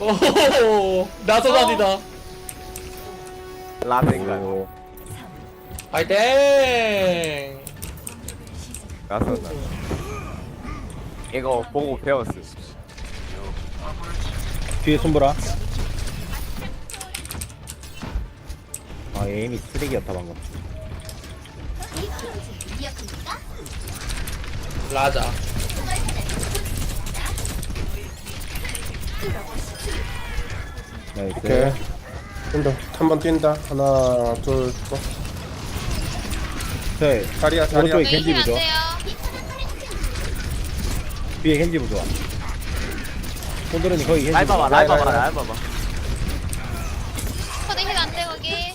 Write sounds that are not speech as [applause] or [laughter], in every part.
오 나서다니다. 라센가. 오, 파이팅! 나선다 이거 보고 배웠어. 뒤에 손보라. 아, 에임이 쓰레기였다, 방금. 라자 나이스. 오케이. 뛴다. 한번 뛴다. 하나, 둘, 고. 저, 자리야, 자리야. 오른쪽에 네, 겐지. 돼요. 뒤에 겐지 부조. 손들으니 거기 겐지 부조. 봐봐 라인, 봐봐. 라인 봐봐 코드 힐안 돼, 거기.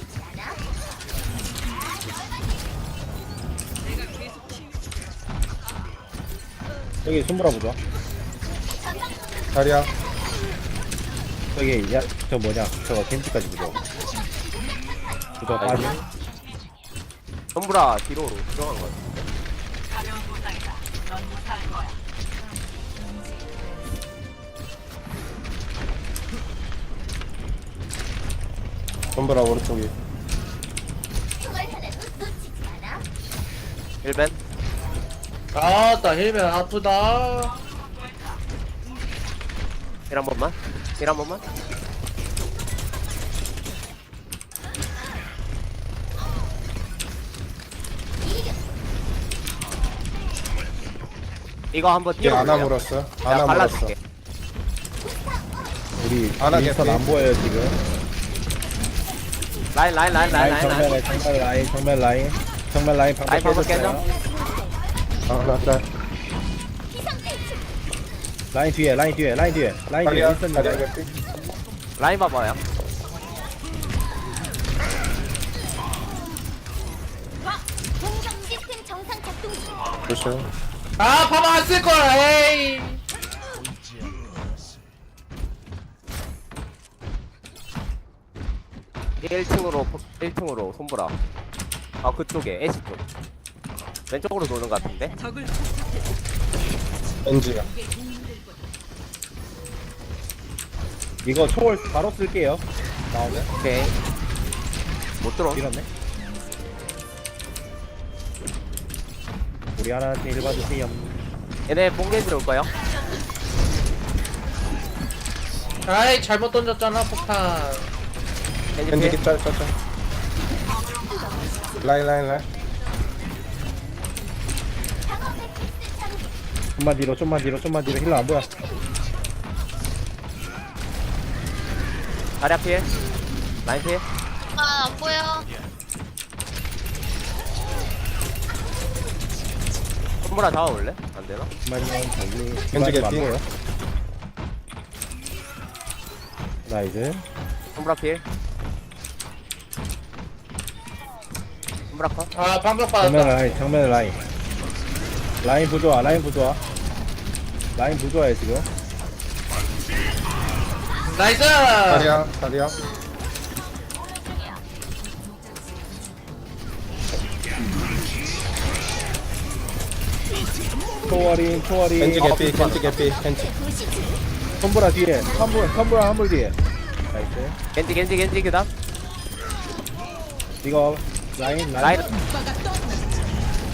여기 손보라 부조. 자리야. 저기, 야, 저 뭐냐. 저거 겐지까지 부조. 부조 빠지. 손브라 뒤로 들어간 거 같아 손보라 오른쪽이. 1벤 아따 힐면 아프다 1한 번만 1한 번만 이거 한번 얘 뛰어 안아 물었어. 내가 안아 물었어. 발라줄게 우리 하나 윈스턴 개피. 안 보여요, 지금. 라인 라인 라인 라인 라인 라인 라인 정면, 라인, 정면 라인. 정면 라인 방금 깨졌어요. 아, 하나, 짤. 라인 뒤에, 라인 뒤에, 라인 뒤에. 라인 뒤에. 윈스턴 자리야, 뒤에. 개피. 라인 봐봐요 공격 시스템 정상 작동 중. 조심. 아 파마 안 쓸 거야 에이 1층으로 1층으로 손보라 아 그쪽에 애쉬 쪽 왼쪽으로 도는 것 같은데 엔지야. 이거 초월 바로 쓸게요. 나오면. 오케이 못 들어 밀었네. 우리 하나한테 일 봐주세요. 얘네 뽕게 들어올 거요 아이 잘못 던졌잖아 폭탄 겐지 짤, 짤, 짤. 라인, 라인, 라인. 좀만 뒤로, 좀만 뒤로, 좀만 뒤로. 힐러 안 보여. 다리 앞필 라인 필 아, 안 보여. 손보라 잡아올래? 안 되나? 달리. 안 보여. 나이스. 손보라 필 손보라 컷아 방벽 정면 받았다 라인, 정면 라인. 라인 부조화, 라인 부조화. 라인 부조화에 지금. 나이스 자리야. 초월인, 초월인. 겐지 개피, 겐지 개피, 겐지. 선보라 뒤에. 선보라, 선보라 한물 뒤에. 나이스. 겐지 겐지 겐지 그다음 이거 라인, 라인 라인.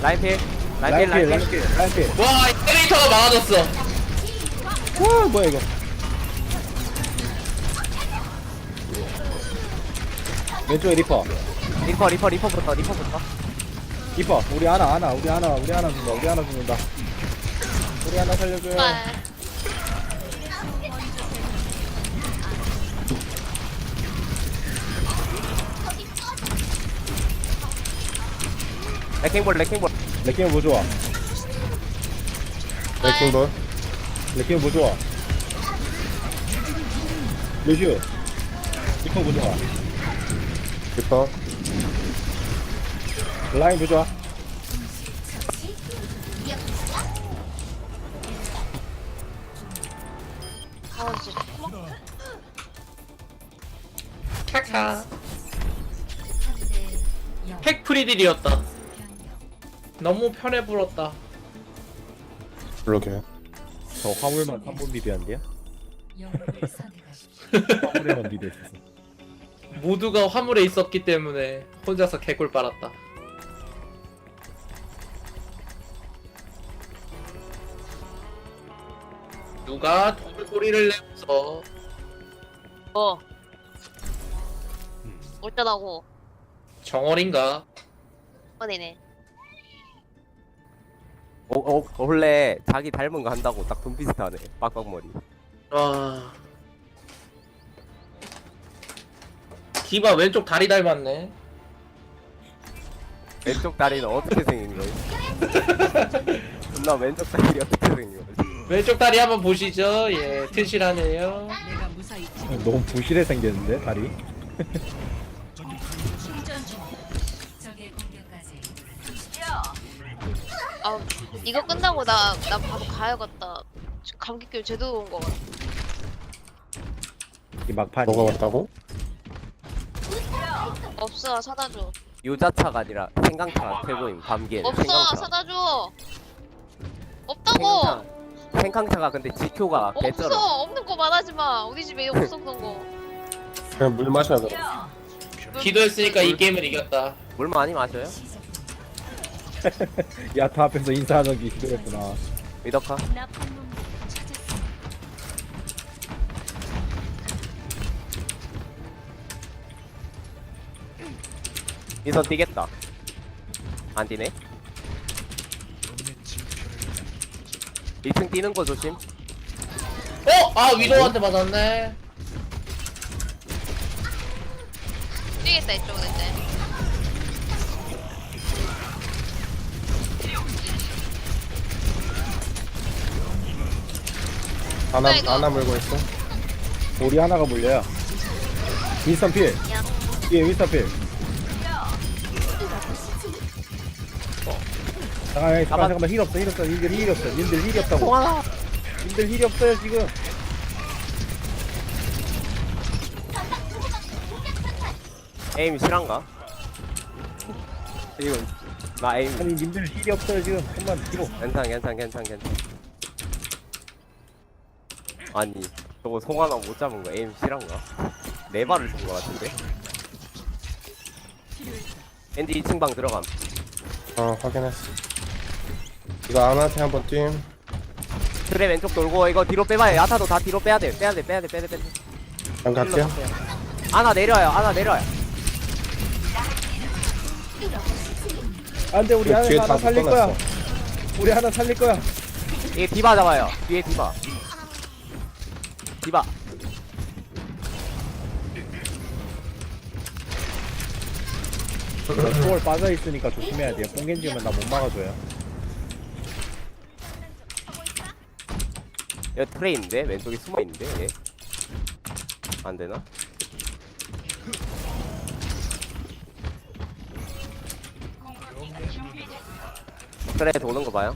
라인 필 라인 라인 필 필, 라인 필 필, 라인 필. 와 엘리베이터가 막아줬어 와, 뭐야 이거. 왼쪽에 리퍼. 리퍼 리퍼 리퍼부터 리퍼부터 리퍼. 우리 하나, 하나, 우리 하나, 우리 하나 죽는다. 우리 하나 죽는다. 우리 하나 살려줘요. 아, 레킹볼 레킹볼 레킹 뭐 좋아? 레킹볼. 레킹 뭐 좋아? 루슈. 리퍼 뭐 좋아? 리퍼. 라인 진짜. 카카 핵 프리딜이었다 너무 편해 불었다 그러게. 저 화물만 3분 비비한데요? 영웅을 선택하십시오. 화물에 언니도 있었어. 모두가 화물에 있었기 때문에 혼자서 개꿀 빨았다. 누가 돌고리를 내면서 뭐? 어쩌다고? 정월인가? 꺼내네. 어, 어, 원래 자기 닮은 거 한다고 딱돈 비슷하네. 빡빡머리. 와. 디바 왼쪽 다리 닮았네. 왼쪽 다리는 어떻게 생긴 거지? [laughs] 존나 왼쪽 다리 어떻게 생긴 거지? 왼쪽 다리 한번 보시죠. 예, 튼실하네요. 내가 무사히 너무 부실해 생겼는데 다리. 충전 중. 적의 공격까지 아 이거 끝나고 나 나 바로 가야겠다. 감기결 제대로 온 거 같아. 이 막판. 뭐가 왔다고? 없어 사다 줘. 유자차가 아니라 생강차가 최고임. 감기에. 없어 생강차. 사다 줘. 없다고. 생강차. 생강차가 근데 지효가 개쩔어. 없어 없는 거 말하지 마. 우리 집에 없어 그런 거. 그냥 물 마셔야 돼. 기도했으니까 이 게임을 이겼다. 물 많이 마셔요? [laughs] 야타 앞에서 인사하는 게 힘들었구나. 미덕화. 나쁜 놈 이선 뛰겠다. 안 뛰네. 1층 뛰는 거 조심. 어? 아 위도한테 맞았네. 뛰겠다 이쪽은 이제. 하나 뭐야, 이거? 하나 물고 있어. 우리 하나가 물려요. 윈스턴 필. 뒤에 윈스턴 필. 잠깐만, 잠깐만, 잠깐만, 힐 없어, 힐 없어, 님들 힐이 없어, 님들 힐이 없다고. 님들 힐이 없어요, 지금. 에임 실한가? 이거 나 에임 아니, 님들 힐이 없어요, 지금. 한번 뒤로. 괜찮 괜찮 괜찮 괜찮 아니 저거 송 하나 못 잡은 거 에임 실한가? 네 발을 준 거 같은데 앤디 2층 방 들어감 어 확인했어. 이거 아나한테 한번 뛴. 트레 왼쪽 돌고 이거 뒤로 빼봐요 야타도 다 뒤로 빼야돼 빼야돼 빼야돼 빼야돼 빼야돼 난 갈게요. 하나 내려요 하나 내려요 안 돼, 우리 그 하나, 뒤에 하나 다 살릴 거야. 묶어놨어. 우리 하나 살릴 거야. 이게 디바 잡아요 뒤에 디바 디바 초월 빠져 있으니까 조심해야 돼요. 뽕겐지 오면 나 못 막아줘요. 여기 트레 있는데 왼쪽에 숨어 있는데 얘 안 되나? 트레 도는 거 봐요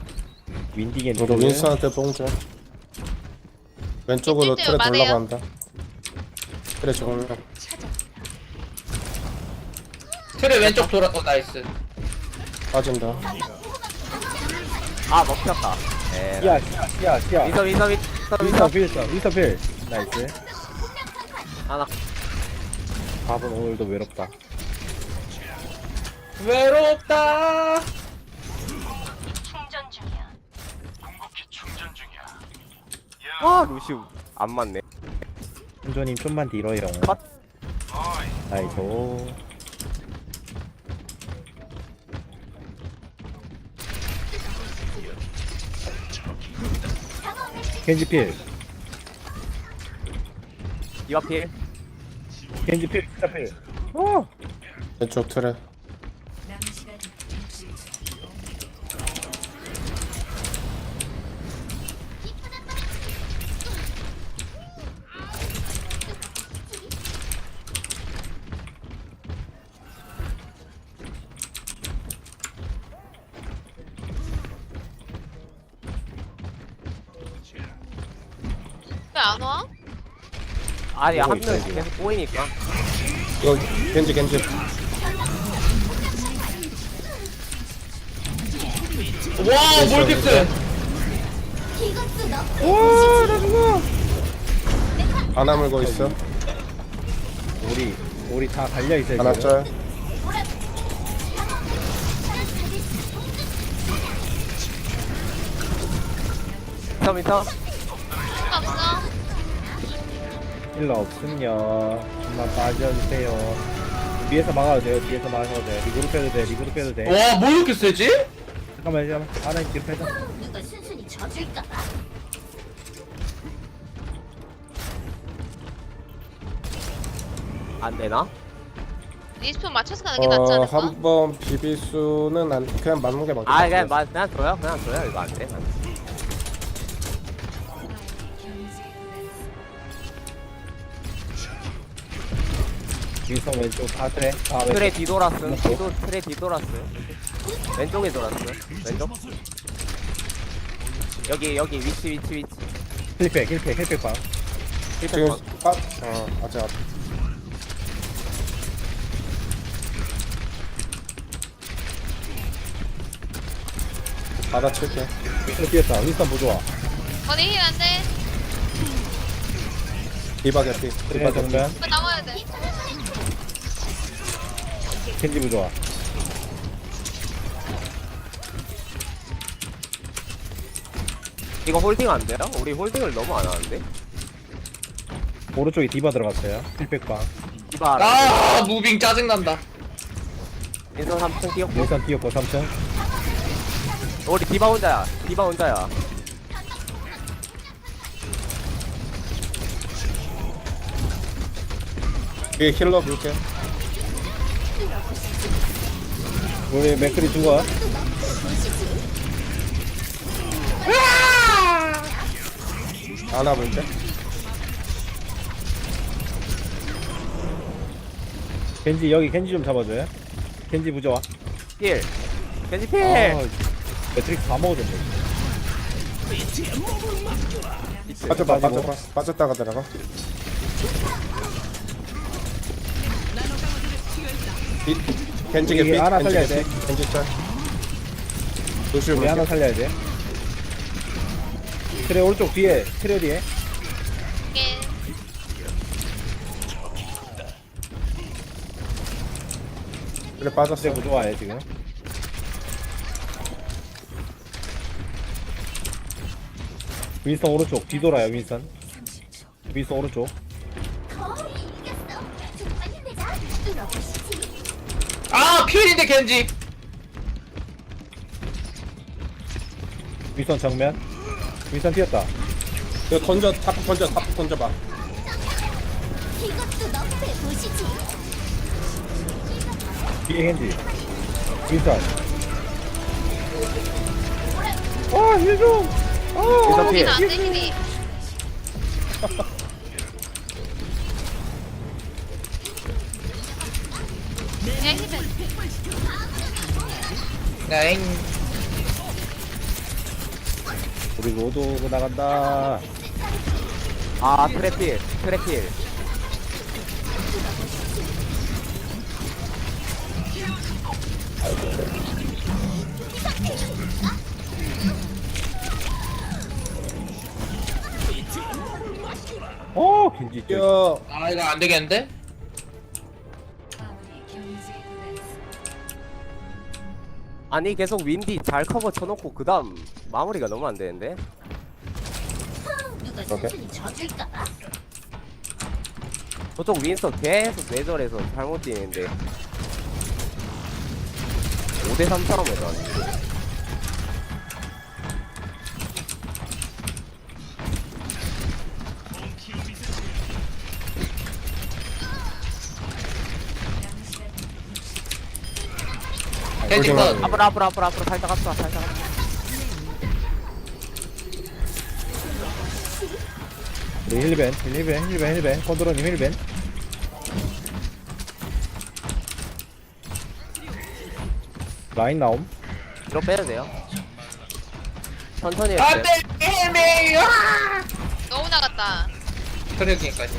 윈디겐지. 저도 윈스한테 뽕 줘. 왼쪽으로 윈스한테 틀에 말해요. 돌아간다. 정면. 틀에 왼쪽 돌아. 어 나이스. 빠진다. 아 먹혔다 에라 시야, 시야, 시야, 시야. 위서 위서 위서 윈스턴 위서 필 있어, 윈스턴 필. 나이스. 하나 밥은 오늘도 외롭다. 외롭다. 아 루시우 안 맞네 hun조님 좀만 뒤로요. 컷. 나이스. 겐지 필. 이와 필 겐지 필, 진짜 필. 어! 왼쪽 틀에. 아니 한 있어요, 명 지금. 계속 보이니까 이거 겐지 겐지. 와 몰키스. 이것도 너. 하나 물고 있어. 우리 우리 다 갈려 있어요. 하나 지금. 짤. 미터 미터 힐러 없음요. 좀만 빠져주세요. 뒤에서 막아도 돼요. 뒤에서 막아도 돼. 리그로 빼도 돼. 리그로 빼도 돼. 와, 뭐 이렇게 세지? 잠깐만 잠깐만. 하나 뒤로 빼자. 누가 순순히 져줄까봐. 안 되나? 리스폰 맞춰서 가는 게 낫지 어, 않을까? 한 번 비비수는 안, 그냥 맞는 게 맞겠다. 아 그냥 마, 그냥 줘요 그냥 줘요 이거 안 돼. 윈성 왼쪽 다 트레. 다 트레 왼쪽. 뒤돌았음 뒤도 트레 뒤돌았음 왼쪽에 돌았음 왼쪽 여기 여기 위치 위치 위치 힐팩 힐팩 힐팩 방. 지금 빠, 어, 아직 안. 받아칠게. 윈성 뛰었다. 윈성 보조아. 언니 힐 안 돼. 디바 개피. 트레 디바 개피. 정면. 이거 나와야 돼. 켄지 보조아. 이거 홀딩 안 돼요? 우리 홀딩을 너무 안 하는데 오른쪽에 디바 들어갔어요. 힐팩 방. 이봐 아, 무빙 짜증난다. 인선 3층 뛰었고 윈성 뛰었고 3층. 우리 디바 혼자야 디바 혼자야 위에 힐러 볼게. 우리 맥크리 죽어. 하나 볼게. 켄지 여기 켄지 좀 잡아줘요. 켄지 부조아. 필 겐지 필 아, 매트릭스 다 먹어줬네. 빠져봐, 빠지고. 빠져봐. 빠졌다가 들어가. 이, 겐지 우리 개피. 하나 겐지 살려야 개피. 돼. 겐지 짤. 루시오 우리 볼게. 하나 살려야 돼. 트레 오른쪽 뒤에, 트레 뒤에. 이게 그래 빠졌어. 트레 부조아해 지금. 윈선 오른쪽 뒤돌아요 윈선. 윈선 오른쪽. 필인데 겐지. 윈선 정면. 윈선 뛰었다. 이거 던져, 타프 던져, 타프 던져봐. 이것도 너프해 보시지. 뒤에 겐지. 윈선. 아, 힐 좀. 인선 필힐안 돼, 힐이. [laughs] 엥. 우리 로드 오고 나간다. 아 트레 필 트레 필 어, 겐지. 뛰어. 아, 이거 안 되겠는데? 아니 계속 윈디 잘 커버 쳐놓고 그 다음 마무리가 너무 안 되는데? 누가 오케이. 저쪽 윈서 계속 내절해서 잘못 뛰는데. 5대3 싸움에서 겐지 컷. 앞으로 앞으로 앞으로 앞으로 살짝 앞으로 살짝 앞으로 우리 힐벤, 힐벤, 힐벤, 힐벤. 컨트롤님 힐벤. 라인 나옴. 뒤로 빼도 돼요 천천히 해도 안 돼요 돼, 헬미. 아! 너무 나갔다. 그러기까지.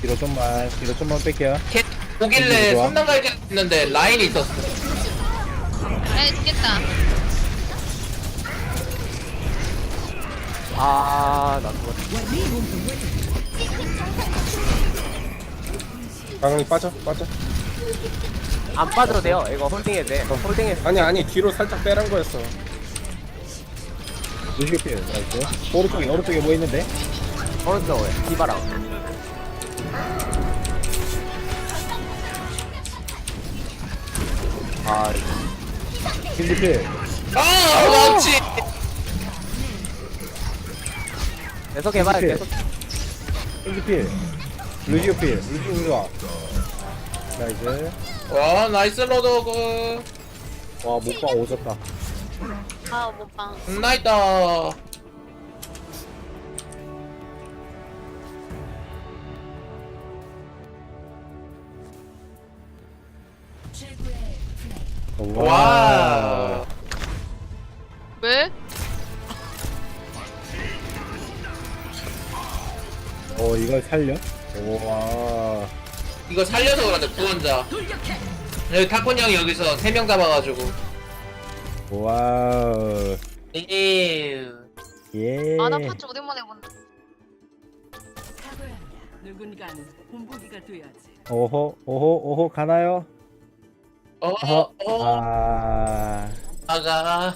뒤로 좀만, 뒤로 좀만 뺄게요. 겐 보길래 좋아. 3단 갈기 했는데 라인이 있었어. 라인 죽겠다. 아나 시스템 방향이 빠져 빠져 안 빠져도 돼요. 이거 홀딩해도 돼. 홀딩해. 아니 아니 뒤로 살짝 빼란 거였어 루시오 필 나이스 오른쪽에 오른쪽에 뭐 있는데? 오른쪽에 디바랑. 아, 필. 아 망치. 계속 해봐요. 오케이. 계속. 루시오 필 루시오 좋아 나이스 와 나이스 로드오그. 와 목방 오졌다. 아 못방 나이다 와 왜? 어 이걸 살려? 우와 이거 살려서 그런데 구원자 여기 타콘 형이 여기서 세명 잡아가지고 와우 에이 예 아나 파츠 오랜만에 본다 탁월합니다. 누군가는 본보기가 돼야지. 오호 오호 오호 가나요? 어 어 어, 아. 아가.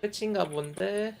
끝인가 본데